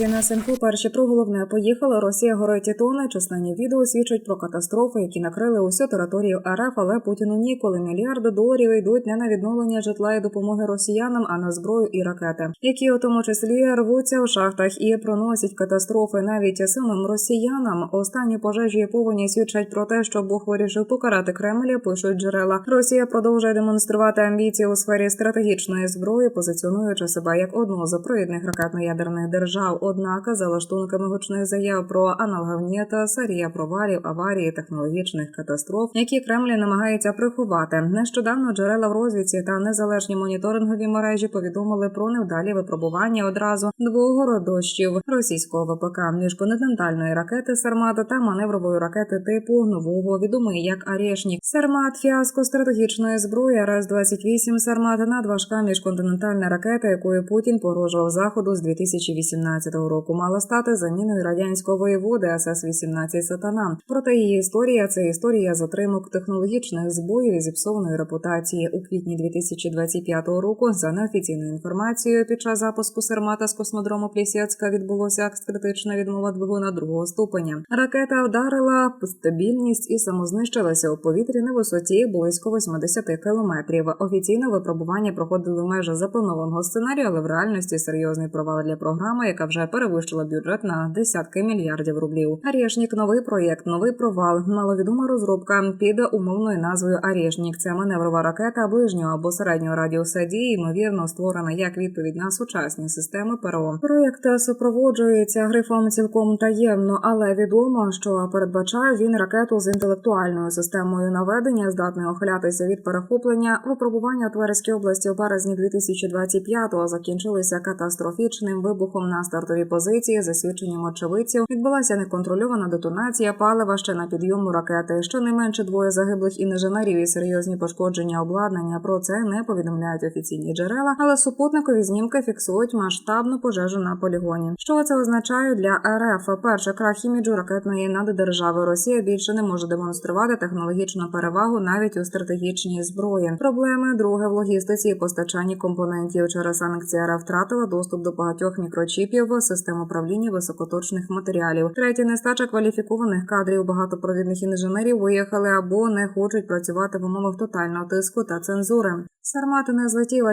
На СНК перші про головне поїхали. Росія горить тітони. Численні відео свідчать про катастрофи, які накрили усю територію РФ, але Путіну ніколи мільярди доларів йдуть не на відновлення житла і допомоги росіянам, а на зброю і ракети, які у тому числі рвуться у шахтах і проносять катастрофи навіть самим росіянам. Останні пожежі і повені свідчать про те, що Бог вирішив покарати Кремль. Пишуть джерела. Росія продовжує демонструвати амбіції у сфері стратегічної зброї, позиціонуючи себе як одну з провідних ракетно-ядерних держав. Однак, за лаштунками гучних заяв про аналогавні та серія провалів, аварії, технологічних катастроф, які Кремль намагається приховати. Нещодавно джерела в розвідці та незалежні моніторингові мережі повідомили про невдалі випробування одразу двох родощів російського ВПК міжконтинентальної ракети Сармата та маневрової ракети типу нового відомої як Арєшнік. Сармат фіаско стратегічної зброї РС-28 Сармат надважка міжконтинентальна ракета, якою Путін погрожував заходу з 2018 року, мала стати заміною радянського воєводи СС-18 Сатана. Проте її історія це історія затримок технологічних збоїв і зіпсованої репутації у квітні 2025 року. За неофіційною інформацією, під час запуску Сармата з космодрому Плісецька відбулося критична відмова двигуна другого ступеня. Ракета вдарила стабільність і самознищилася у повітрі на висоті близько 80 кілометрів. Офіційне випробування проходили в межах запланованого сценарію, але в реальності серйозний провал для програми, яка вже перевищила бюджет на десятки мільярдів рублів. Арєшнік новий проєкт, новий провал. Маловідома розробка під умовною назвою Арєшнік. Це маневрова ракета ближнього або середнього радіуса дії, ймовірно, створена як відповідь на сучасні системи ПРО. Проєкт супроводжується грифом цілком таємно, але відомо, що передбачає він ракету з інтелектуальною системою наведення, здатною охилятися від перехоплення. Випробування у Тверській області у березні 2025-го закінчилися катастрофічним вибухом на стартовій позиції. За свідченням очевидців відбулася неконтрольована детонація палива ще на підйому ракети. Щонайменше двоє загиблих інженерів і серйозні пошкодження обладнання. Про це не повідомляють офіційні джерела, але супутникові знімки фіксують масштабну пожежу на полігоні. Що це означає для РФ? Перше крах іміджу ракетної наддержави Росія більше не може демонструвати технологічну перевагу навіть у стратегічній зброї. Проблеми друге в логістиці і постачанні компонентів через санкції РФ втратила доступ до багатьох мікрочіпів, систем управління високоточних матеріалів. Третє нестача кваліфікованих кадрів. Багато провідних інженерів виїхали або не хочуть працювати в умовах тотального тиску та цензури. Сармати не злетіла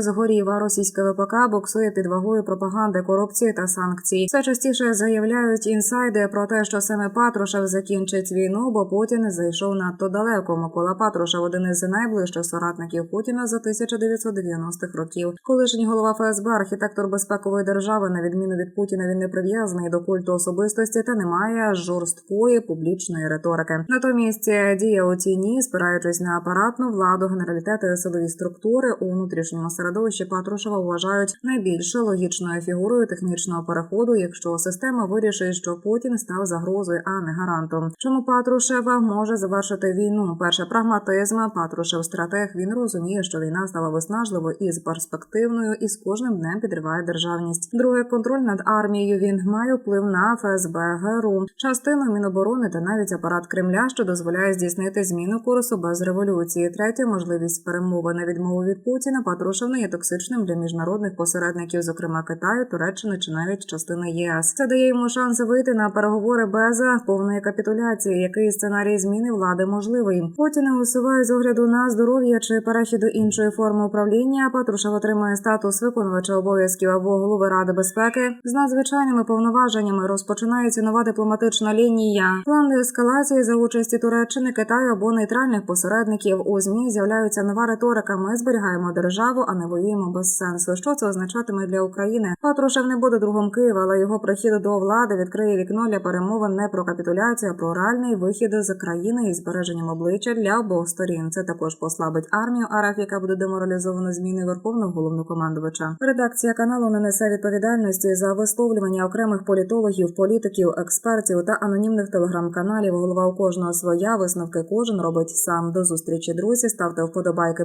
згорів, а російське ВПК боксує під вагою пропаганди, корупції та санкцій. Все частіше заявляють інсайди про те, що саме Патрушев закінчить війну, бо Путін зайшов надто далеко. Микола Патрушев один із найближчих соратників Путіна за 1990-х років. Колишній голова ФСБ, архітектор безпекової держави, на відміну від Путіна, він не прив'язаний до культу особистості та не має жорсткої публічної риторики. Натомість діє у тіні, спираючись на апаратну владу, генералітети і силові структури у внутрішньому середовищі Патрушева вважають найбільш логічною фігурою технічного переходу, якщо система вирішить, що Путін став загрозою, а не гарантом. Чому Патрушева може завершити війну? Перше прагматизм. Патрушев стратег. Він розуміє, що війна стала виснажливою і з перспективною, і з кожним днем підриває державність. Друге контроль над армією. Він має вплив на ФСБ, ГРУ, частину Міноборони та навіть апарат Кремля, що дозволяє здійснити зміну курсу без революції. Третє можливість перемови на відмову від Путіна. Патрушев є токсичним для міжнародних посередників, зокрема Китаю, Туреччини чи навіть частини ЄС. Це дає йому шанс вийти на переговори без повної капітуляції. Який сценарій зміни влади можливий? Путіна усуває з огляду на здоров'я чи перехід до іншої форми управління. Патрушев отримує статус виконувача обов'язків або голови ради безпеки з надзвичайними повноваженнями. Розпочинається нова дипломатична лінія. План ескалації за участі Туреччини, Китаю або нейтральних посередників у змі з'являються нова риторика. Ми зберігаємо державу, а не воюємо без сенсу. Що це означатиме для України? Патрушев не буде другом Києва, але його прихід до влади відкриє вікно для перемовин не про капітуляцію, а про реальний вихід з країни із збереженням обличчя для обох сторін. Це також послабить армію АРФ, яка буде деморалізована зміни верховного головнокомандувача. Редакція каналу не несе відповідальності за висловлювання окремих політологів, політиків, експертів та анонімних телеграм-каналів. Голова у кожного своя висновки кожен робить сам. До зустрічі друзі. Ставте вподобайки,